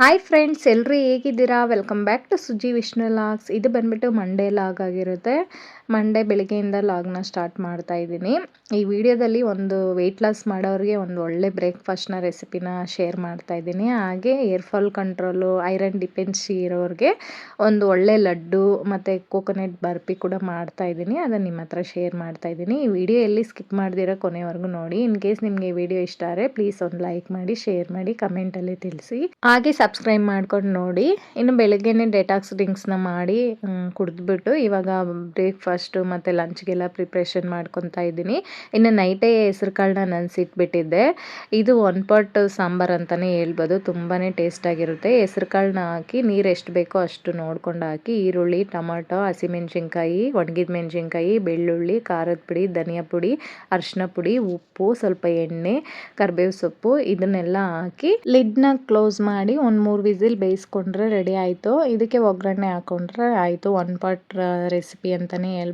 Hi friends ಎಲ್ಲರೂ ಹೇಗಿದ್ದೀರಾ? Welcome back to Suji Vishnu vlogs ಇದು ಬಂದ್ಬಿಟ್ಟು ಮಂಡೇ ಲಾಗ್ ಆಗಿರುತ್ತೆ. ಮಂಡೇ ಬೆಳಗ್ಗೆಯಿಂದ ಲಾಗ್ನ ಸ್ಟಾರ್ಟ್ ಮಾಡ್ತಾ ಇದ್ದೀನಿ. ಈ ವಿಡಿಯೋದಲ್ಲಿ ಒಂದು ವೆಯ್ಟ್ ಲಾಸ್ ಮಾಡೋರಿಗೆ ಒಂದು ಒಳ್ಳೆ ಬ್ರೇಕ್ಫಾಸ್ಟ್ನ ರೆಸಿಪಿನ ಶೇರ್ ಮಾಡ್ತಾ ಇದ್ದೀನಿ. ಹಾಗೆ hair fall control iron deficiency ಇರೋರಿಗೆ ಒಂದು ಒಳ್ಳೆ ಲಡ್ಡು ಮತ್ತು ಕೋಕೋನಟ್ ಬರ್ಪಿ ಕೂಡ ಮಾಡ್ತಾ ಇದ್ದೀನಿ. ಅದನ್ನು ನಿಮ್ಮ ಹತ್ರ ಶೇರ್ ಮಾಡ್ತಾ ಇದ್ದೀನಿ. ಈ ವಿಡಿಯೋ ಎಲ್ಲಿ ಸ್ಕಿಪ್ ಮಾಡಿದಿರೋ ಕೊನೆವರೆಗೂ ನೋಡಿ. ಇನ್ ಕೇಸ್ ನಿಮಗೆ ವಿಡಿಯೋ ಇಷ್ಟ ಆದರೆ ಪ್ಲೀಸ್ ಒಂದು ಲೈಕ್ ಮಾಡಿ ಶೇರ್ ಮಾಡಿ ಕಮೆಂಟಲ್ಲಿ ತಿಳಿಸಿ. ಹಾಗೆ ಸಬ್ಸ್ಕ್ರೈಬ್ ಮಾಡ್ಕೊಂಡು ನೋಡಿ. ಇನ್ನು ಬೆಳಗ್ಗೆನೇ ಡೆಟಾಕ್ಸ್ ಡ್ರಿಂಕ್ಸ್ನ ಮಾಡಿ ಕುಡಿದ್ಬಿಟ್ಟು ಇವಾಗ ಬ್ರೇಕ್ಫಾಸ್ಟ್ ಬ್ರೇಕ್ಫಾಸ್ಟು ಮತ್ತು ಲಂಚ್ಗೆಲ್ಲ ಪ್ರಿಪ್ರೇಷನ್ ಮಾಡ್ಕೊತಾ ಇದ್ದೀನಿ. ಇನ್ನು ನೈಟೇ ಹೆಸ್ರು ಕಾಳನ್ನ ನೆನೆಸಿಟ್ಬಿಟ್ಟಿದ್ದೆ. ಇದು ಒನ್ ಪಾಟ್ ಸಾಂಬಾರು ಅಂತಲೇ ಹೇಳ್ಬೋದು. ತುಂಬಾ ಟೇಸ್ಟಾಗಿರುತ್ತೆ ಹೆಸ್ರು ಕಾಳನ್ನ ಹಾಕಿ ನೀರು ಎಷ್ಟು ಬೇಕೋ ಅಷ್ಟು ನೋಡ್ಕೊಂಡು ಹಾಕಿ ಈರುಳ್ಳಿ, ಟೊಮಾಟೊ, ಹಸಿಮೆಣ್ಸಿನ್ಕಾಯಿ, ಒಣಗಿದ ಮೆಣಸಿನ್ಕಾಯಿ, ಬೆಳ್ಳುಳ್ಳಿ, ಖಾರದ ಪುಡಿ, ಧನಿಯಾ ಪುಡಿ, ಅರಿಶಿನ ಪುಡಿ, ಉಪ್ಪು, ಸ್ವಲ್ಪ ಎಣ್ಣೆ, ಕರಿಬೇವು ಸೊಪ್ಪು ಇದನ್ನೆಲ್ಲ ಹಾಕಿ ಲಿಡ್ನ ಕ್ಲೋಸ್ ಮಾಡಿ ಒಂದು ಮೂರು ವಿಸಿಲ್ ಬೇಯಿಸ್ಕೊಂಡ್ರೆ ರೆಡಿ ಆಯಿತು. ಇದಕ್ಕೆ ಒಗ್ಗರಣೆ ಹಾಕೊಂಡ್ರೆ ಆಯಿತು. ಒನ್ ಪಾಟ್ ರೆಸಿಪಿ ಅಂತಲೇ ಹೇಳ್ಬೋದು.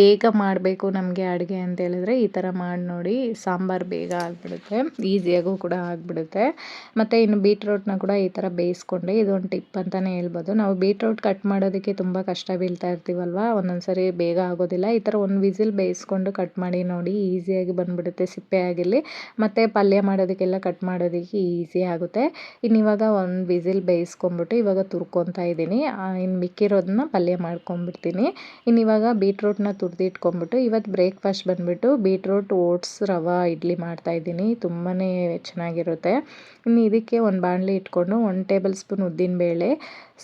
ಬೇಗ ಮಾಡಬೇಕು ನಮಗೆ ಅಡುಗೆ ಅಂತ ಹೇಳಿದ್ರೆ ಈ ಥರ ಮಾಡಿ ನೋಡಿ ಸಾಂಬಾರು ಬೇಗ ಆಗಿಬಿಡುತ್ತೆ. ಈಸಿಯಾಗೂ ಕೂಡ ಆಗಿಬಿಡುತ್ತೆ. ಮತ್ತು ಇನ್ನು ಬೀಟ್ರೋಟ್ನ ಕೂಡ ಈ ಥರ ಬೇಯಿಸ್ಕೊಂಡೆ. ಇದೊಂದು ಟಿಪ್ ಅಂತಲೇ ಹೇಳ್ಬೋದು. ನಾವು ಬೀಟ್ರೋಟ್ ಕಟ್ ಮಾಡೋದಕ್ಕೆ ತುಂಬ ಕಷ್ಟ ಬೀಳ್ತಾ ಇರ್ತೀವಲ್ವ? ಒಂದೊಂದು ಸರಿ ಬೇಗ ಆಗೋದಿಲ್ಲ. ಈ ಥರ ಒಂದು ವಿಸಿಲ್ ಬೇಯಿಸ್ಕೊಂಡು ಕಟ್ ಮಾಡಿ ನೋಡಿ ಈಸಿಯಾಗಿ ಬಂದುಬಿಡುತ್ತೆ ಸಿಪ್ಪೆ ಆಗಿರಲಿ ಮತ್ತು ಪಲ್ಯ ಮಾಡೋದಕ್ಕೆಲ್ಲ ಕಟ್ ಮಾಡೋದಕ್ಕೆ ಈಸಿ ಆಗುತ್ತೆ. ಇನ್ನು ಇವಾಗ ಒಂದು ವಿಸಿಲ್ ಬೇಯಿಸ್ಕೊಂಡ್ಬಿಟ್ಟು ಇವಾಗ ತುರ್ಕೊತಾ ಇದ್ದೀನಿ. ಇನ್ನು ಮಿಕ್ಕಿರೋದನ್ನ ಪಲ್ಯ ಮಾಡ್ಕೊಂಬಿಡ್ತೀನಿ ಇನ್ನು ಇವಾಗ ಇವಾಗ ಬೀಟ್ರೂಟ್ನ ಇವತ್ತು ಬ್ರೇಕ್ಫಾಸ್ಟ್ ಬಂದುಬಿಟ್ಟು ಬೀಟ್ರೂಟ್ ಓಟ್ಸ್, ರವೆ, ಇಡ್ಲಿ ಮಾಡ್ತಾಯಿದ್ದೀನಿ ತುಂಬಾ ಚೆನ್ನಾಗಿರುತ್ತೆ. ಇನ್ನು ಇದಕ್ಕೆ ಒಂದು ಬಾಣಲಿ ಇಟ್ಕೊಂಡು ಒಂದು ಟೇಬಲ್ ಸ್ಪೂನ್ ಉದ್ದಿನಬೇಳೆ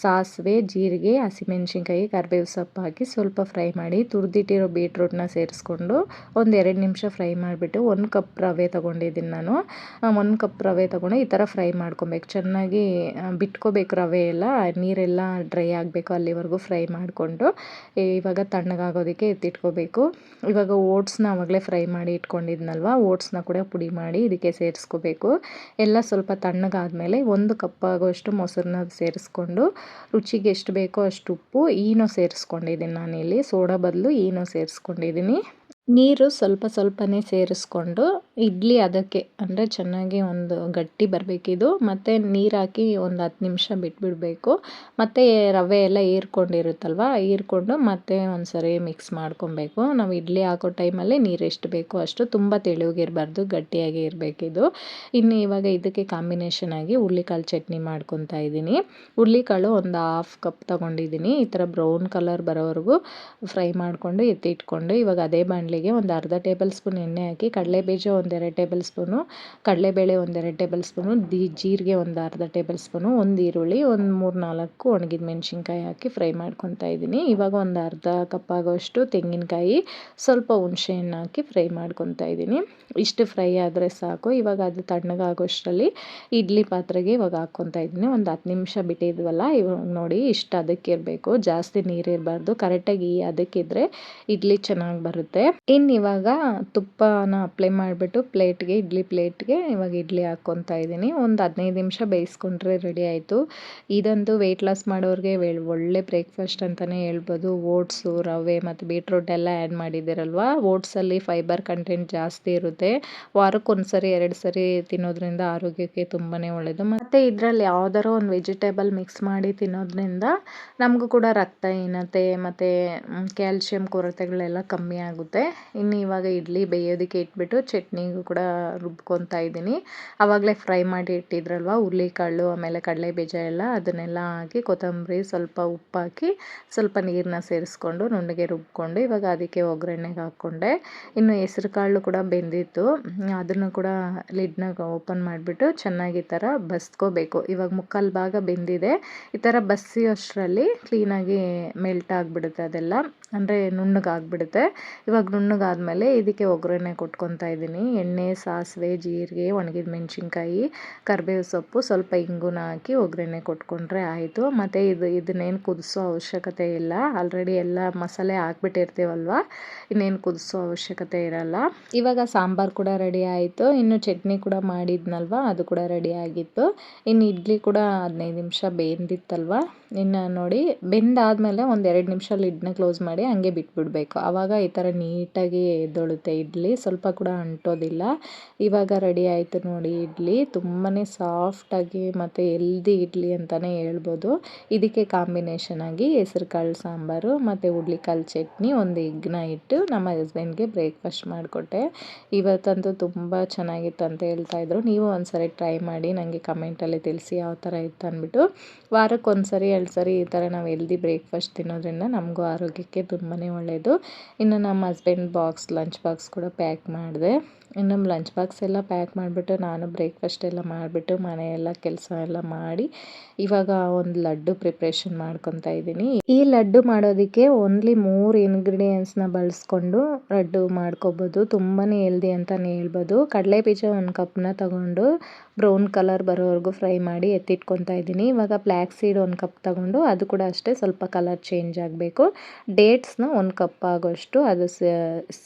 ಸಾಸಿವೆ, ಜೀರಿಗೆ, ಹಸಿಮೆಣ್ಸಿನ್ಕಾಯಿ, ಕರಿಬೇವು ಸೊಪ್ಪು ಹಾಕಿ ಸ್ವಲ್ಪ ಫ್ರೈ ಮಾಡಿ ತುರಿದಿಟ್ಟಿರೋ ಬೀಟ್ರೂಟ್ನ ಸೇರಿಸ್ಕೊಂಡು ಒಂದು ಎರಡು ನಿಮಿಷ ಫ್ರೈ ಮಾಡಿಬಿಟ್ಟು ಒಂದು ಕಪ್ ರವೆ ತೊಗೊಂಡಿದ್ದೀನಿ ನಾನು. ಒಂದು ಕಪ್ ರವೆ ತೊಗೊಂಡು ಈ ಥರ ಫ್ರೈ ಮಾಡ್ಕೊಬೇಕು. ಚೆನ್ನಾಗಿ ಬಿಟ್ಕೋಬೇಕು ರವೆ ಎಲ್ಲ, ನೀರೆಲ್ಲ ಡ್ರೈ ಆಗಬೇಕು ಅಲ್ಲಿವರೆಗೂ ಫ್ರೈ ಮಾಡಿಕೊಂಡು. ಇವಾಗ ತಣ್ಣಗಾಗೋದಕ್ಕೆ ಎತ್ತಿಟ್ಕೋಬೇಕು. ಇವಾಗ ಓಟ್ಸ್ನ ಆವಾಗಲೇ ಫ್ರೈ ಮಾಡಿ ಇಟ್ಕೊಂಡಿದ್ನಲ್ವ, ಓಟ್ಸ್ನ ಕೂಡ ಪುಡಿ ಮಾಡಿ ಇದಕ್ಕೆ ಸೇರಿಸ್ಕೋಬೇಕು. ಎಲ್ಲ ಸ್ವಲ್ಪ ತಣ್ಣಗಾದಮೇಲೆ ಒಂದು ಕಪ್ ಆಗೋಷ್ಟು ಮೊಸರನ್ನ ಸೇರಿಸ್ಕೊಂಡು ರುಚಿಗೆ ಎಷ್ಟು ಬೇಕೋ ಅಷ್ಟು ಉಪ್ಪು ಈನೋ ಸೇರಿಸ್ಕೊಂಡಿದ್ದೀನಿ ನಾನಿಲ್ಲಿ. ಸೋಡಾ ಬದಲು ಈನೋ ಸೇರಿಸ್ಕೊಂಡಿದ್ದೀನಿ. ನೀರು ಸ್ವಲ್ಪ ಸ್ವಲ್ಪನೇ ಸೇರಿಸ್ಕೊಂಡು, ಇಡ್ಲಿ ಅದಕ್ಕೆ, ಅಂದರೆ ಚೆನ್ನಾಗಿ ಒಂದು ಗಟ್ಟಿ ಬರಬೇಕಿದು. ಮತ್ತು ನೀರು ಹಾಕಿ ಒಂದು ಹತ್ತು ನಿಮಿಷ ಬಿಟ್ಬಿಡಬೇಕು. ಮತ್ತು ರವೆ ಎಲ್ಲ ಹೀರ್ಕೊಂಡಿರುತ್ತಲ್ವ, ಹೀರ್ಕೊಂಡು ಮತ್ತೆ ಒಂದು ಸರಿ ಮಿಕ್ಸ್ ಮಾಡ್ಕೊಬೇಕು. ನಾವು ಇಡ್ಲಿ ಹಾಕೋ ಟೈಮಲ್ಲಿ ನೀರು ಎಷ್ಟು ಬೇಕೋ ಅಷ್ಟು ತುಂಬ ತೆಳುಗಿರಬಾರ್ದು, ಗಟ್ಟಿಯಾಗಿ ಇರಬೇಕಿದು. ಇನ್ನು ಇವಾಗ ಇದಕ್ಕೆ ಕಾಂಬಿನೇಷನ್ ಆಗಿ ಹುರ್ಳಿಕಾಳು ಚಟ್ನಿ ಮಾಡ್ಕೊತಾ ಇದ್ದೀನಿ. ಹುರ್ಳಿಕಾಳು ಒಂದು ಹಾಫ್ ಕಪ್ ತೊಗೊಂಡಿದ್ದೀನಿ. ಈ ಥರ ಬ್ರೌನ್ ಕಲರ್ ಬರೋವರೆಗೂ ಫ್ರೈ ಮಾಡಿಕೊಂಡು ಎತ್ತಿಟ್ಕೊಂಡು ಇವಾಗ ಅದೇ ಬಾಣಲಿ ಒಂದು ಅರ್ಧ ಟೇಬಲ್ ಸ್ಪೂನ್ ಎಣ್ಣೆ ಹಾಕಿ ಕಡಲೆ ಬೀಜ ಒಂದೆರಡು ಟೇಬಲ್ ಸ್ಪೂನು, ಕಡಲೆಬೇಳೆ ಒಂದೆರಡು ಟೇಬಲ್ ಸ್ಪೂನು, ದಿ ಜೀರಿಗೆ ಒಂದು ಅರ್ಧ ಟೇಬಲ್ ಸ್ಪೂನು, ಒಂದು ಈರುಳ್ಳಿ, ಒಂದು ಮೂರು ನಾಲ್ಕು ಒಣಗಿದ ಮೆಣಸಿನ್ಕಾಯಿ ಹಾಕಿ ಫ್ರೈ ಮಾಡ್ಕೊತಾ ಇದ್ದೀನಿ. ಇವಾಗ ಒಂದು ಅರ್ಧ ಕಪ್ ಆಗೋಷ್ಟು ತೆಂಗಿನಕಾಯಿ ಸ್ವಲ್ಪ ಹುಣಸೆ ಹಣ್ಣು ಹಾಕಿ ಫ್ರೈ ಮಾಡ್ಕೊತಾ ಇದ್ದೀನಿ. ಇಷ್ಟು ಫ್ರೈ ಆದರೆ ಸಾಕು. ಇವಾಗ ಅದು ತಣ್ಣಗಾಗೋಷ್ಟರಲ್ಲಿ ಇಡ್ಲಿ ಪಾತ್ರೆಗೆ ಇವಾಗ ಹಾಕ್ಕೊತಾ ಇದ್ದೀನಿ. ಒಂದು ಹತ್ತು ನಿಮಿಷ ಬಿಟ್ಟಿದ್ವಲ್ಲ, ಇವಾಗ ನೋಡಿ ಇಷ್ಟು ಅದಕ್ಕೆ ಇರಬೇಕು. ಜಾಸ್ತಿ ನೀರಿರಬಾರ್ದು ಕರೆಕ್ಟಾಗಿ ಅದಕ್ಕಿದ್ರೆ ಇಡ್ಲಿ ಚೆನ್ನಾಗಿ ಬರುತ್ತೆ. ಇನ್ನು ಇವಾಗ ತುಪ್ಪನ ಅಪ್ಲೈ ಮಾಡಿಬಿಟ್ಟು ಪ್ಲೇಟ್ಗೆ ಇಡ್ಲಿ ಪ್ಲೇಟ್ಗೆ ಇವಾಗ ಇಡ್ಲಿ ಹಾಕ್ಕೊತಾ ಇದ್ದೀನಿ. ಒಂದು ಹದಿನೈದು ನಿಮಿಷ ಬೇಯಿಸ್ಕೊಂಡ್ರೆ ರೆಡಿ ಆಯಿತು. ಇದಂತೂ ವೆಯ್ಟ್ ಲಾಸ್ ಮಾಡೋರಿಗೆ ಒಳ್ಳೆ ಬ್ರೇಕ್ಫಾಸ್ಟ್ ಅಂತಲೇ ಹೇಳ್ಬೋದು. ಓಟ್ಸು, ರವೆ ಮತ್ತು ಬೀಟ್ರೂಟ್ ಎಲ್ಲ ಆ್ಯಡ್ ಮಾಡಿದ್ದೀರಲ್ವ? ಓಟ್ಸಲ್ಲಿ ಫೈಬರ್ ಕಂಟೆಂಟ್ ಜಾಸ್ತಿ ಇರುತ್ತೆ. ವಾರಕ್ಕೆ ಸರಿ ಎರಡು ಸರಿ ತಿನ್ನೋದ್ರಿಂದ ಆರೋಗ್ಯಕ್ಕೆ ತುಂಬಾ ಒಳ್ಳೆಯದು ಮತ್ತು ಇದರಲ್ಲಿ ಯಾವ್ದಾರು ಒಂದು ವೆಜಿಟೇಬಲ್ ಮಿಕ್ಸ್ ಮಾಡಿ ತಿನ್ನೋದ್ರಿಂದ ನಮಗೂ ಕೂಡ ರಕ್ತಹೀನತೆ ಮತ್ತು ಕ್ಯಾಲ್ಶಿಯಂ ಕೊರತೆಗಳೆಲ್ಲ ಕಮ್ಮಿ ಆಗುತ್ತೆ. ಇನ್ನು ಇವಾಗ ಇಡ್ಲಿ ಬೇಯೋದಕ್ಕೆ ಇಟ್ಬಿಟ್ಟು ಚಟ್ನಿಗೂ ಕೂಡ ರುಬ್ಕೊತಾ ಇದ್ದೀನಿ. ಆವಾಗಲೇ ಫ್ರೈ ಮಾಡಿ ಇಟ್ಟಿದ್ರಲ್ವ, ಹುರ್ಳಿಕಾಳು, ಆಮೇಲೆ ಕಡಲೆ ಬೀಜ ಎಲ್ಲ, ಅದನ್ನೆಲ್ಲ ಹಾಕಿ ಕೊತ್ತಂಬರಿ ಸ್ವಲ್ಪ ಉಪ್ಪು ಹಾಕಿ ಸ್ವಲ್ಪ ನೀರನ್ನ ಸೇರಿಸ್ಕೊಂಡು ನುಣ್ಣಗೆ ರುಬ್ಕೊಂಡು ಇವಾಗ ಅದಕ್ಕೆ ಒಗ್ಗರಣೆಗೆ ಹಾಕ್ಕೊಂಡೆ. ಇನ್ನು ಹೆಸ್ರು ಕಾಳು ಕೂಡ ಬೆಂದಿತ್ತು. ಅದನ್ನು ಕೂಡ ಲಿಡ್ನ ಓಪನ್ ಮಾಡಿಬಿಟ್ಟು ಚೆನ್ನಾಗಿ ಈ ಥರ ಬಸ್ಕೋಬೇಕು. ಇವಾಗ ಮುಕ್ಕಾಲು ಭಾಗ ಬೆಂದಿದೆ. ಈ ಥರ ಬಸಿಯೋಷ್ಟರಲ್ಲಿ ಕ್ಲೀನಾಗಿ ಮೆಲ್ಟ್ ಆಗಿಬಿಡುತ್ತೆ ಅದೆಲ್ಲ. ಅಂದರೆ ನುಣ್ಣಗಾಗ್ಬಿಡುತ್ತೆ. ಇವಾಗ ನುಣ್ಣಗಾದ್ಮೇಲೆ ಇದಕ್ಕೆ ಒಗ್ಗರಣೆ ಕೊಟ್ಕೊತಾ ಇದ್ದೀನಿ. ಎಣ್ಣೆ, ಸಾಸಿವೆ, ಜೀರಿಗೆ, ಒಣಗಿದ ಮೆಣಸಿನ್ಕಾಯಿ, ಕರಿಬೇವು ಸೊಪ್ಪು, ಸ್ವಲ್ಪ ಇಂಗುನ ಹಾಕಿ ಒಗ್ಗರಣೆ ಕೊಟ್ಕೊಂಡ್ರೆ ಆಯಿತು. ಮತ್ತು ಇದು ಇದನ್ನೇನು ಕುದಿಸೋ ಅವಶ್ಯಕತೆ ಇಲ್ಲ. ಆಲ್ರೆಡಿ ಎಲ್ಲ ಮಸಾಲೆ ಹಾಕ್ಬಿಟ್ಟಿರ್ತೀವಲ್ವ, ಇನ್ನೇನು ಕುದಿಸೋ ಅವಶ್ಯಕತೆ ಇರಲ್ಲ. ಇವಾಗ ಸಾಂಬಾರು ಕೂಡ ರೆಡಿ ಆಯಿತು. ಇನ್ನು ಚಟ್ನಿ ಕೂಡ ಮಾಡಿದ್ನಲ್ವ, ಅದು ಕೂಡ ರೆಡಿ ಆಗಿತ್ತು. ಇನ್ನು ಇಡ್ಲಿ ಕೂಡ ಹದಿನೈದು ನಿಮಿಷ ಬೇಂದಿತ್ತಲ್ವ? ಇನ್ನು ನೋಡಿ ಬೆಂದಾದಮೇಲೆ ಒಂದು ಎರಡು ನಿಮಿಷ ಲಿಡ್ನ ಕ್ಲೋಸ್ ಮಾಡಿ ಹಂಗೆ ಬಿಟ್ಬಿಡಬೇಕು. ಆವಾಗ ಈ ಥರ ನೀಟಾಗಿ ಎದ್ದೊಳುತ್ತೆ ಇಡ್ಲಿ. ಸ್ವಲ್ಪ ಕೂಡ ಅಂಟೋದಿಲ್ಲ. ಇವಾಗ ರೆಡಿ ಆಯಿತು ನೋಡಿ ಇಡ್ಲಿ. ತುಂಬಾ ಸಾಫ್ಟಾಗಿ ಮತ್ತು ಎಲ್ದಿ ಇಡ್ಲಿ ಅಂತಲೇ ಹೇಳ್ಬೋದು. ಇದಕ್ಕೆ ಕಾಂಬಿನೇಷನ್ ಆಗಿ ಹೆಸ್ರು ಕಾಳು ಸಾಂಬಾರು ಮತ್ತು ಹುಡ್ಲಿಕಾಳು ಚಟ್ನಿ, ಒಂದು ಎಗ್ನ ಇಟ್ಟು ನಮ್ಮ ಹಸ್ಬೆಂಡ್ಗೆ ಬ್ರೇಕ್ಫಾಸ್ಟ್ ಮಾಡಿಕೊಟ್ಟೆ. ಇವತ್ತಂತೂ ತುಂಬ ಚೆನ್ನಾಗಿತ್ತು ಅಂತ ಹೇಳ್ತಾಯಿದ್ರು ನೀವು ಒಂದ್ಸರಿ ಟ್ರೈ ಮಾಡಿ ನನಗೆ ಕಮೆಂಟಲ್ಲಿ ತಿಳಿಸಿ ಯಾವ ಥರ ಇತ್ತು ಅಂದ್ಬಿಟ್ಟು. ವಾರಕ್ಕೆ ಒಂದು ಸರಿ ಎರಡು ಸರಿ, ಈ ಥರ ನಾವು ಎಲ್ದಿ ಬ್ರೇಕ್ಫಾಸ್ಟ್ ತಿನ್ನೋದ್ರಿಂದ ನಮಗೂ ಆರೋಗ್ಯಕ್ಕೆ ತುಂಬಾ ಒಳ್ಳೆಯದು ಇನ್ನು ನಮ್ಮ ಹಸ್ಬೆಂಡ್ ಬಾಕ್ಸ್ ಲಂಚ್ ಬಾಕ್ಸ್ ಕೂಡ ಪ್ಯಾಕ್ ಮಾಡಿದೆ. ಇನ್ನು ಲಂಚ್ ಬಾಕ್ಸ್ ಎಲ್ಲ ಪ್ಯಾಕ್ ಮಾಡಿಬಿಟ್ಟು ನಾನು ಬ್ರೇಕ್ಫಾಸ್ಟ್ ಎಲ್ಲ ಮಾಡಿಬಿಟ್ಟು ಮನೆಯೆಲ್ಲ ಕೆಲಸ ಎಲ್ಲ ಮಾಡಿ ಇವಾಗ ಒಂದು ಲಡ್ಡು ಪ್ರಿಪ್ರೇಷನ್ ಮಾಡ್ಕೊತಾ ಇದ್ದೀನಿ. ಈ ಲಡ್ಡು ಮಾಡೋದಕ್ಕೆ ಓನ್ಲಿ ಮೂರು ಇಂಗ್ರೀಡಿಯೆಂಟ್ಸ್ನ ಬಳಸ್ಕೊಂಡು ಲಡ್ಡು ಮಾಡ್ಕೋಬೋದು. ತುಂಬಾ ಹೆಲ್ದಿ ಅಂತಲೇ ಹೇಳ್ಬೋದು. ಕಡಲೆ ಬೀಜ ಒಂದು ಕಪ್ನ ತಗೊಂಡು ಬ್ರೌನ್ ಕಲರ್ ಬರೋವರೆಗೂ ಫ್ರೈ ಮಾಡಿ ಎತ್ತಿಟ್ಕೊತಾ ಇದ್ದೀನಿ. ಇವಾಗ ಬ್ಲ್ಯಾಕ್ ಸೀಡ್ ಒಂದು ಕಪ್ ತಗೊಂಡು ಅದು ಕೂಡ ಅಷ್ಟೇ ಸ್ವಲ್ಪ ಕಲರ್ ಚೇಂಜ್ ಆಗಬೇಕು. ಡೇಟ್ಸ್ನ ಒಂದು ಕಪ್ ಆಗೋಷ್ಟು ಅದು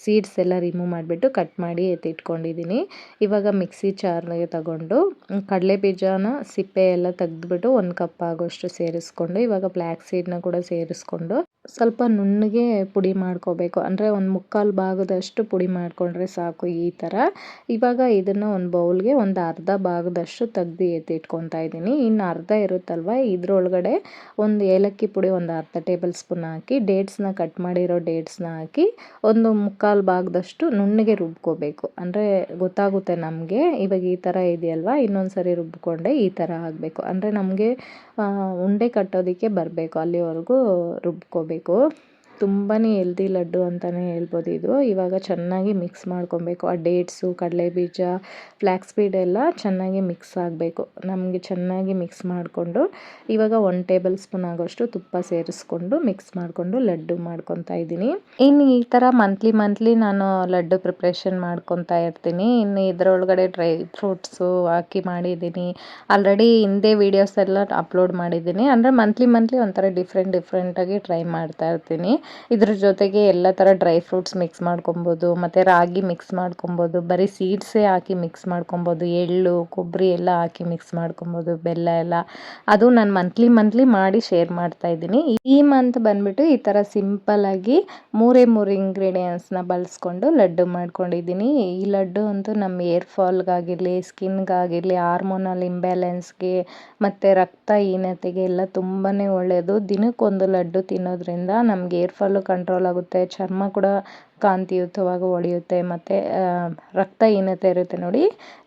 ಸೀಡ್ಸ್ ಎಲ್ಲ ರಿಮೂವ್ ಮಾಡಿಬಿಟ್ಟು ಕಟ್ ಮಾಡಿ ಎತ್ತಿಟ್ಕೊಂಡಿದ್ದೀನಿ ಇವಾಗ ಮಿಕ್ಸಿ ಚಾರ್ನಿಗೆ ತಗೊಂಡು, ಕಡಲೆ ಬೀಜನ ಸಿಪ್ಪೆ ಎಲ್ಲ ತೆಗೆದ್ಬಿಟ್ಟು ಒಂದು ಕಪ್ ಆಗೋಷ್ಟು ಸೇರಿಸ್ಕೊಂಡು, ಇವಾಗ ಬ್ಲ್ಯಾಕ್ ಸೀಡ್ನ ಕೂಡ ಸೇರಿಸ್ಕೊಂಡು ಸ್ವಲ್ಪ ನುಣ್ಣಗೆ ಪುಡಿ ಮಾಡ್ಕೋಬೇಕು. ಅಂದರೆ ಒಂದು ಮುಕ್ಕಾಲು ಭಾಗದಷ್ಟು ಪುಡಿ ಮಾಡಿಕೊಂಡ್ರೆ ಸಾಕು ಈ ಥರ ಇವಾಗ ಇದನ್ನು ಒಂದು ಬೌಲ್ಗೆ ಒಂದು ಅರ್ಧ ಭಾಗದಷ್ಟು ತೆಗ್ದು ಎತ್ತಿಟ್ಕೊತಾ ಇದ್ದೀನಿ. ಇನ್ನು ಅರ್ಧ ಇರುತ್ತಲ್ವ, ಇದ್ರೊಳಗಡೆ ಒಂದು ಏಲಕ್ಕಿ ಪುಡಿ ಒಂದು ಅರ್ಧ ಟೇಬಲ್ ಸ್ಪೂನ್ ಹಾಕಿ ಡೇಟ್ಸ್ನ ಕಟ್ ಮಾಡಿರೋ ಡೇಟ್ಸ್ನ ಹಾಕಿ, ಒಂದು ಮುಕ್ಕಾಲು ಭಾಗದಷ್ಟು ನುಣ್ಣಗೆ ರುಬ್ಕೋಬೇಕು. ಅಂದರೆ ಗೊತ್ತಾಗುತ್ತೆ ನಮಗೆ, ಇವಾಗ ಈ ಥರ ಇದೆಯಲ್ವ? ಇನ್ನೊಂದು ಸರಿ ರುಬ್ಬಿಕೊಂಡೆ ಈ ಥರ ಆಗಬೇಕು ಅಂದರೆ ನಮಗೆ ಉಂಡೆ ಕಟ್ಟೋದಕ್ಕೆ ಬರಬೇಕು, ಅಲ್ಲಿವರೆಗೂ ರುಬ್ಕೋಬೇಕು. ತುಂಬಾ ಹೆಲ್ದಿ ಲಡ್ಡು ಅಂತಲೇ ಹೇಳ್ಬೋದು ಇದು. ಇವಾಗ ಚೆನ್ನಾಗಿ ಮಿಕ್ಸ್ ಮಾಡ್ಕೊಬೇಕು. ಆ ಡೇಟ್ಸು ಕಡಲೆ ಬೀಜ ಫ್ಲ್ಯಾಕ್ಸ್ ಬೀಡ್ ಎಲ್ಲ ಚೆನ್ನಾಗಿ ಮಿಕ್ಸ್ ಆಗಬೇಕು. ನಮಗೆ ಚೆನ್ನಾಗಿ ಮಿಕ್ಸ್ ಮಾಡಿಕೊಂಡು ಇವಾಗ ಒನ್ ಟೇಬಲ್ ಸ್ಪೂನ್ ಆಗೋಷ್ಟು ತುಪ್ಪ ಸೇರಿಸ್ಕೊಂಡು ಮಿಕ್ಸ್ ಮಾಡಿಕೊಂಡು ಲಡ್ಡು ಮಾಡ್ಕೊತಾ ಇದ್ದೀನಿ. ಇನ್ನು ಈ ಥರ ಮಂತ್ಲಿ ಮಂತ್ಲಿ ನಾನು ಲಡ್ಡು ಪ್ರಿಪ್ರೇಷನ್ ಮಾಡ್ಕೊತಾ ಇರ್ತೀನಿ. ಇನ್ನು ಇದರೊಳಗಡೆ ಡ್ರೈ ಫ್ರೂಟ್ಸು ಹಾಕಿ ಮಾಡಿದ್ದೀನಿ. ಆಲ್ರೆಡಿ ಹಿಂದೆ ವೀಡಿಯೋಸ್ ಎಲ್ಲ ಅಪ್ಲೋಡ್ ಮಾಡಿದ್ದೀನಿ. ಅಂದರೆ ಮಂತ್ಲಿ ಮಂತ್ಲಿ ಒಂಥರ ಡಿಫ್ರೆಂಟ್ ಡಿಫ್ರೆಂಟಾಗಿ ಟ್ರೈ ಮಾಡ್ತಾ ಇರ್ತೀನಿ. ಇದ್ರ ಜೊತೆಗೆ ಎಲ್ಲ ಥರ ಡ್ರೈ ಫ್ರೂಟ್ಸ್ ಮಿಕ್ಸ್ ಮಾಡ್ಕೊಬೋದು, ಮತ್ತು ರಾಗಿ ಮಿಕ್ಸ್ ಮಾಡ್ಕೊಬೋದು, ಬರೀ ಸೀಡ್ಸೇ ಹಾಕಿ ಮಿಕ್ಸ್ ಮಾಡ್ಕೊಬೋದು, ಎಳ್ಳು ಕೊಬ್ಬರಿ ಎಲ್ಲ ಹಾಕಿ ಮಿಕ್ಸ್ ಮಾಡ್ಕೊಬೋದು, ಬೆಲ್ಲ ಎಲ್ಲ. ಅದು ನಾನು ಮಂತ್ಲಿ ಮಂತ್ಲಿ ಮಾಡಿ ಶೇರ್ ಮಾಡ್ತಾ ಇದ್ದೀನಿ. ಈ ಮಂತ್ ಬಂದ್ಬಿಟ್ಟು ಈ ಥರ ಸಿಂಪಲ್ಲಾಗಿ ಮೂರೇ ಮೂರು ಇಂಗ್ರೀಡಿಯೆಂಟ್ಸ್ನ ಬಳಸ್ಕೊಂಡು ಲಡ್ಡು ಮಾಡ್ಕೊಂಡಿದ್ದೀನಿ. ಈ ಲಡ್ಡು ಅಂತೂ ನಮ್ಮ ಏರ್ ಫಾಲ್ಗಾಗಿರಲಿ ಸ್ಕಿನ್ಗಾಗಿರಲಿ ಹಾರ್ಮೋನಲ್ ಇಂಬ್ಯಾಲೆನ್ಸ್ಗೆ ಮತ್ತು ರಕ್ತಹೀನತೆಗೆ ಎಲ್ಲ ತುಂಬಾ ಒಳ್ಳೆಯದು ದಿನಕ್ಕೊಂದು ಲಡ್ಡು ತಿನ್ನೋದ್ರಿಂದ ನಮ್ಗೆ ಏರ್ ಫಾಲು ಕಂಟ್ರೋಲ್ ಆಗುತ್ತೆ. ಚರ್ಮ ಕೂಡ ಕಾಂತಿಯುತವಾಗಿ ಹೊಳೆಯುತ್ತೆ ಮತ್ತು ರಕ್ತಹೀನತೆ ಇರುತ್ತೆ ನೋಡಿ.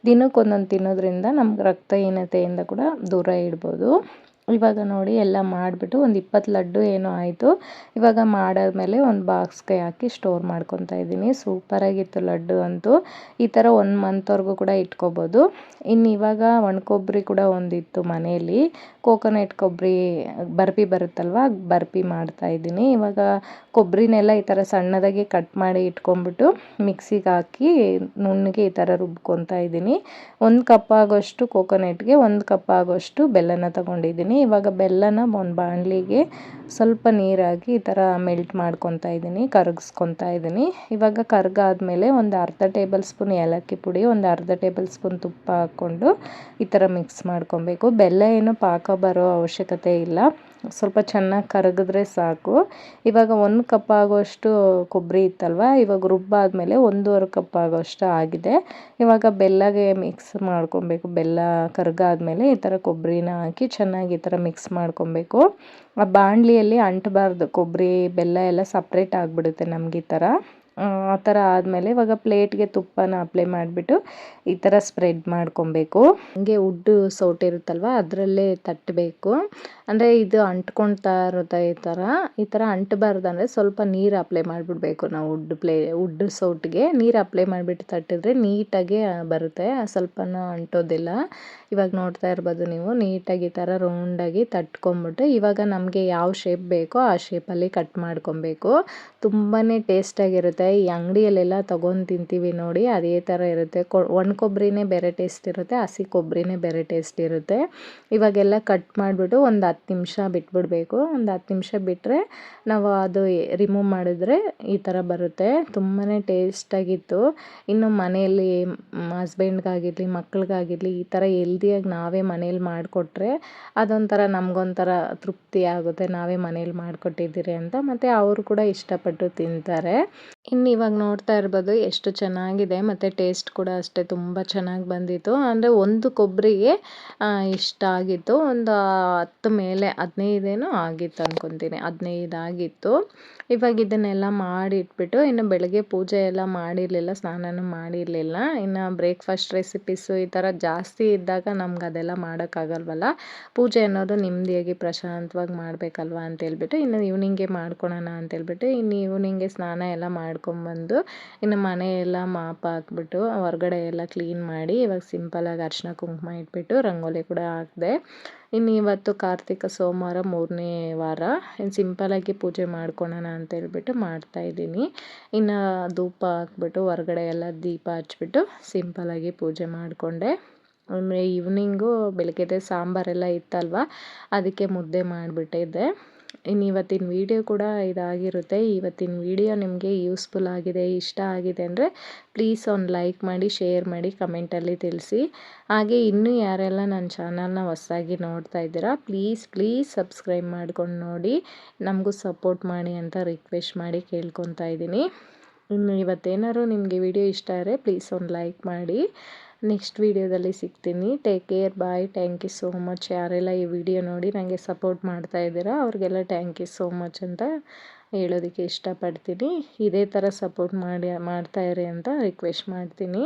ದಿನಕ್ಕೊಂದೊಂದು ತಿನ್ನೋದ್ರಿಂದ ನಮ್ಗೆ ರಕ್ತಹೀನತೆಯಿಂದ ಕೂಡ ದೂರ ಇಡ್ಬೋದು. ಇವಾಗ ನೋಡಿ ಎಲ್ಲ ಮಾಡಿಬಿಟ್ಟು ಒಂದು ಇಪ್ಪತ್ತು ಲಡ್ಡು ಏನೋ ಆಯಿತು. ಇವಾಗ ಮಾಡಾದ್ಮೇಲೆ ಒಂದು ಬಾಕ್ಸ್ಗೆ ಹಾಕಿ ಸ್ಟೋರ್ ಮಾಡ್ಕೊತಾ ಇದ್ದೀನಿ. ಸೂಪರಾಗಿತ್ತು ಲಡ್ಡು ಅಂತೂ. ಈ ಥರ ಒನ್ ಮಂತ್ವರೆಗೂ ಕೂಡ ಇಟ್ಕೋಬೋದು. ಇನ್ನು ಇವಾಗ ಒಣಕೊಬ್ಬರಿ ಕೂಡ ಒಂದಿತ್ತು ಮನೆಯಲ್ಲಿ ಕೋಕೋನಟ್ ಕೊಬ್ಬರಿ, ಬರ್ಪಿ ಬರುತ್ತಲ್ವ, ಬರ್ಪಿ ಮಾಡ್ತಾ ಇದ್ದೀನಿ. ಇವಾಗ ಕೊಬ್ಬರಿನೆಲ್ಲ ಈ ಥರ ಸಣ್ಣದಾಗಿ ಕಟ್ ಮಾಡಿ ಇಟ್ಕೊಂಡ್ಬಿಟ್ಟು ಮಿಕ್ಸಿಗೆ ಹಾಕಿ ನುಣ್ಣಗೆ ಈ ಥರ ರುಬ್ಕೊತಾ ಇದ್ದೀನಿ. ಒಂದು ಕಪ್ ಆಗೋಷ್ಟು ಕೋಕೋನಟ್ಗೆ ಒಂದು ಕಪ್ ಆಗೋಷ್ಟು ಬೆಲ್ಲನ ತೊಗೊಂಡಿದ್ದೀನಿ. ಇವಾಗ ಬೆಲ್ಲನ ಒಂದು ಬಾಣಲಿಗೆ ಸ್ವಲ್ಪ ನೀರಾಗಿ ಈ ಥರ ಮೆಲ್ಟ್ ಮಾಡ್ಕೊತಾ ಇದ್ದೀನಿ, ಕರಗಿಸ್ಕೊತಾ ಇದ್ದೀನಿ. ಇವಾಗ ಕರಗಾದ್ಮೇಲೆ ಒಂದು ಅರ್ಧ ಟೇಬಲ್ ಸ್ಪೂನ್ ಏಲಕ್ಕಿ ಪುಡಿ, ಒಂದು ಅರ್ಧ ಟೇಬಲ್ ಸ್ಪೂನ್ ತುಪ್ಪ ಹಾಕ್ಕೊಂಡು ಈ ಥರ ಮಿಕ್ಸ್ ಮಾಡ್ಕೊಬೇಕು. ಬೆಲ್ಲ ಏನು ಪಾಕ ಬರೋ ಅವಶ್ಯಕತೆ ಇಲ್ಲ. ಸ್ವಲ್ಪ ಚೆನ್ನಾಗಿ ಕರಗಿದ್ರೆ ಸಾಕು. ಇವಾಗ ಒಂದು ಕಪ್ ಆಗೋಷ್ಟು ಕೊಬ್ಬರಿ ಇತ್ತಲ್ವ? ಇವಾಗ ರುಬ್ಬಾದಮೇಲೆ ಒಂದೂವರೆ ಕಪ್ ಆಗೋಷ್ಟು ಆಗಿದೆ. ಇವಾಗ ಬೆಲ್ಲಗೆ ಮಿಕ್ಸ್ ಮಾಡ್ಕೊಬೇಕು. ಬೆಲ್ಲ ಕರಗಾದ್ಮೇಲೆ ಈ ಥರ ಕೊಬ್ಬರಿನ ಹಾಕಿ ಚೆನ್ನಾಗಿ ಈ ಥರ ಮಿಕ್ಸ್ ಮಾಡ್ಕೊಬೇಕು. ಆ ಬಾಣಲಿಯಲ್ಲಿ ಅಂಟಬಾರ್ದು ಕೊಬ್ಬರಿ ಬೆಲ್ಲ ಎಲ್ಲ ಸಪ್ರೇಟ್ ಆಗಿಬಿಡುತ್ತೆ ನಮ್ಗೆ ಈ ಥರ ಆ ಥರ ಆದಮೇಲೆ ಇವಾಗ ಪ್ಲೇಟ್ಗೆ ತುಪ್ಪನ ಅಪ್ಲೈ ಮಾಡಿಬಿಟ್ಟು ಈ ಥರ ಸ್ಪ್ರೆಡ್ ಮಾಡ್ಕೊಬೇಕು. ಹಂಗೆ ಉಡ್ಡು ಸೌಟು ಇರುತ್ತಲ್ವ, ಅದರಲ್ಲೇ ತಟ್ಟಬೇಕು. ಅಂದರೆ ಇದು ಅಂಟ್ಕೊಳ್ತಾ ಇರುತ್ತೆ ಈ ಥರ ಈ ಥರ ಅಂಟಬಾರ್ದು ಅಂದರೆ ಸ್ವಲ್ಪ ನೀರು ಅಪ್ಲೈ ಮಾಡಿಬಿಡ್ಬೇಕು ನಾವು ಉಡ್ ಪ್ಲೇ ಉಡ್ ಸೌಟ್ಗೆ. ನೀರು ಅಪ್ಲೈ ಮಾಡಿಬಿಟ್ಟು ತಟ್ಟಿದ್ರೆ ನೀಟಾಗಿ ಬರುತ್ತೆ ಸ್ವಲ್ಪನೂ ಅಂಟೋದಿಲ್ಲ. ಇವಾಗ ನೋಡ್ತಾ ಇರ್ಬೋದು ನೀವು, ನೀಟಾಗಿ ಈ ಥರ ರೌಂಡಾಗಿ ತಟ್ಕೊಂಬಿಟ್ಟು ಇವಾಗ ನಮಗೆ ಯಾವ ಶೇಪ್ ಬೇಕೋ ಆ ಶೇಪಲ್ಲಿ ಕಟ್ ಮಾಡ್ಕೊಬೇಕು. ತುಂಬಾ ಟೇಸ್ಟಾಗಿರುತ್ತೆ ಈ ಅಂಗಡಿಯಲ್ಲೆಲ್ಲ ತೊಗೊಂಡು ತಿಂತೀವಿ ನೋಡಿ, ಅದೇ ಥರ ಇರುತ್ತೆ. ಕೊ, ಒಣ ಕೊಬ್ಬರಿನೇ ಬೇರೆ ಟೇಸ್ಟ್ ಇರುತ್ತೆ, ಹಸಿ ಕೊಬ್ಬರಿನೇ ಬೇರೆ ಟೇಸ್ಟ್ ಇರುತ್ತೆ. ಇವಾಗೆಲ್ಲ ಕಟ್ ಮಾಡಿಬಿಟ್ಟು ಒಂದು ಹತ್ತು ನಿಮಿಷ ಬಿಟ್ಬಿಡಬೇಕು. ಒಂದು ಹತ್ತು ನಿಮಿಷ ಬಿಟ್ಟರೆ ನಾವು ಅದು ರಿಮೂವ್ ಮಾಡಿದ್ರೆ ಈ ಥರ ಬರುತ್ತೆ. ತುಂಬಾ ಟೇಸ್ಟಾಗಿತ್ತು ಇನ್ನು ಮನೆಯಲ್ಲಿ ಹಸ್ಬೆಂಡ್ಗಾಗಿರಲಿ ಮಕ್ಳಿಗಾಗಿರಲಿ ಈ ಥರ ಎಲ್ದಿ ಹೆಲ್ದಿಯಾಗಿ ನಾವೇ ಮನೇಲಿ ಮಾಡಿಕೊಟ್ರೆ ಅದೊಂಥರ ನಮಗೊಂಥರ ತೃಪ್ತಿ ಆಗುತ್ತೆ. ನಾವೇ ಮನೇಲಿ ಮಾಡಿಕೊಟ್ಟಿದ್ದೀರಿ ಅಂತ. ಮತ್ತು ಅವರು ಕೂಡ ಇಷ್ಟಪಟ್ಟು ತಿಂತಾರೆ. ಇನ್ನು ಇವಾಗ ನೋಡ್ತಾ ಇರ್ಬೋದು ಎಷ್ಟು ಚೆನ್ನಾಗಿದೆ, ಮತ್ತು ಟೇಸ್ಟ್ ಕೂಡ ಅಷ್ಟೇ ತುಂಬ ಚೆನ್ನಾಗಿ ಬಂದಿತ್ತು. ಅಂದರೆ ಒಂದು ಕೊಬ್ಬರಿಗೆ ಇಷ್ಟ ಆಗಿತ್ತು. ಒಂದು ಹತ್ತು ಮೇಲೆ ಹದಿನೈದೇನೋ ಆಗಿತ್ತು ಅಂದ್ಕೊತೀನಿ ಹದಿನೈದು ಆಗಿತ್ತು ಇವಾಗ ಇದನ್ನೆಲ್ಲ ಮಾಡಿ ಇಟ್ಬಿಟ್ಟು ಇನ್ನು ಬೆಳಗ್ಗೆ ಪೂಜೆ ಎಲ್ಲ ಮಾಡಿರಲಿಲ್ಲ, ಸ್ನಾನನೂ ಮಾಡಿರಲಿಲ್ಲ. ಇನ್ನು ಬ್ರೇಕ್ಫಾಸ್ಟ್ ರೆಸಿಪೀಸು ಈ ಥರ ಜಾಸ್ತಿ ಇದ್ದಾಗ ನಮ್ಗೆ ಅದೆಲ್ಲ ಮಾಡೋಕ್ಕಾಗಲ್ವಲ್ಲ? ಪೂಜೆ ಅನ್ನೋದು ನೆಮ್ಮದಿಯಾಗಿ ಪ್ರಶಾಂತವಾಗಿ ಮಾಡಬೇಕಲ್ವ ಅಂತೇಳ್ಬಿಟ್ಟು ಇನ್ನು ಈವ್ನಿಂಗೆ ಮಾಡ್ಕೊಳೋಣ ಅಂತೇಳ್ಬಿಟ್ಟು ಇನ್ನು ಈವ್ನಿಂಗೆ ಸ್ನಾನ ಎಲ್ಲ ಮಾಡ್ಕೊಂಬಂದು ಇನ್ನು ಮನೆ ಎಲ್ಲ ಮಾಪ್ ಹಾಕ್ಬಿಟ್ಟು ಹೊರ್ಗಡೆ ಎಲ್ಲ ಕ್ಲೀನ್ ಮಾಡಿ ಇವಾಗ ಸಿಂಪಲಾಗಿ ಅರ್ಶಿನ ಕುಂಕುಮ ಇಟ್ಬಿಟ್ಟು ರಂಗೋಲಿ ಕೂಡ ಹಾಕಿದೆ. ಇನ್ನು ಇವತ್ತು ಕಾರ್ತಿಕ, ಸೋಮವಾರ, ಮೂರನೇ ವಾರ. ಇನ್ನು ಸಿಂಪಲಾಗಿ ಪೂಜೆ ಮಾಡ್ಕೊಳೋಣ ಮಾಡ್ತಾ ಮಾಡ್ತಾಯಿದ್ದೀನಿ ಇನ್ನು ಧೂಪ ಹಾಕ್ಬಿಟ್ಟು ಹೊರ್ಗಡೆ ಎಲ್ಲ ದೀಪ ಹಚ್ಬಿಟ್ಟು ಸಿಂಪಲಾಗಿ ಪೂಜೆ ಮಾಡಿಕೊಂಡೆ. ಈವ್ನಿಂಗು ಬೆಳಗ್ಗೆದೆ ಸಾಂಬಾರೆಲ್ಲ ಇತ್ತಲ್ವ, ಅದಕ್ಕೆ ಮುದ್ದೆ ಮಾಡಿಬಿಟ್ಟಿದ್ದೆ. ಇನ್ನು ಇವತ್ತಿನ ವೀಡಿಯೋ ಕೂಡ ಇದಾಗಿರುತ್ತೆ. ಇವತ್ತಿನ ವೀಡಿಯೋ ನಿಮಗೆ ಯೂಸ್ಫುಲ್ ಆಗಿದೆ, ಇಷ್ಟ ಆಗಿದೆ ಅಂದರೆ ಪ್ಲೀಸ್ ಒಂದು ಲೈಕ್ ಮಾಡಿ ಶೇರ್ ಮಾಡಿ ಕಮೆಂಟಲ್ಲಿ ತಿಳಿಸಿ. ಹಾಗೆ ಇನ್ನೂ ಯಾರೆಲ್ಲ ನನ್ನ ಚಾನಲ್ನ ಹೊಸದಾಗಿ ನೋಡ್ತಾ ಇದ್ದೀರಾ ಪ್ಲೀಸ್ ಪ್ಲೀಸ್ ಸಬ್ಸ್ಕ್ರೈಬ್ ಮಾಡ್ಕೊಂಡು ನೋಡಿ. ನಮಗೂ ಸಪೋರ್ಟ್ ಮಾಡಿ ಅಂತ ರಿಕ್ವೆಸ್ಟ್ ಮಾಡಿ ಕೇಳ್ಕೊತಾ ಇದ್ದೀನಿ. ಇನ್ನು ಇವತ್ತೇನಾದ್ರು ನಿಮಗೆ ವಿಡಿಯೋ ಇಷ್ಟ ಆದರೆ ಪ್ಲೀಸ್ ಒಂದು ಲೈಕ್ ಮಾಡಿ. ನೆಕ್ಸ್ಟ್ ವೀಡಿಯೋದಲ್ಲಿ ಸಿಗ್ತೀನಿ. Take care bye thank you so much ಯಾರೆಲ್ಲ ಈ ವಿಡಿಯೋ ನೋಡಿ ನನಗೆ ಸಪೋರ್ಟ್ ಮಾಡ್ತಾ ಇದ್ದೀರಾ ಅವ್ರಿಗೆಲ್ಲ ಥ್ಯಾಂಕ್ ಯು ಸೋ ಮಚ್ ಅಂತ ಹೇಳೋದಕ್ಕೆ ಇಷ್ಟಪಡ್ತೀನಿ. ಇದೇ ಥರ ಸಪೋರ್ಟ್ ಮಾಡಿ ಮಾಡ್ತಾಯಿರಿ ಅಂತ ರಿಕ್ವೆಸ್ಟ್ ಮಾಡ್ತೀನಿ.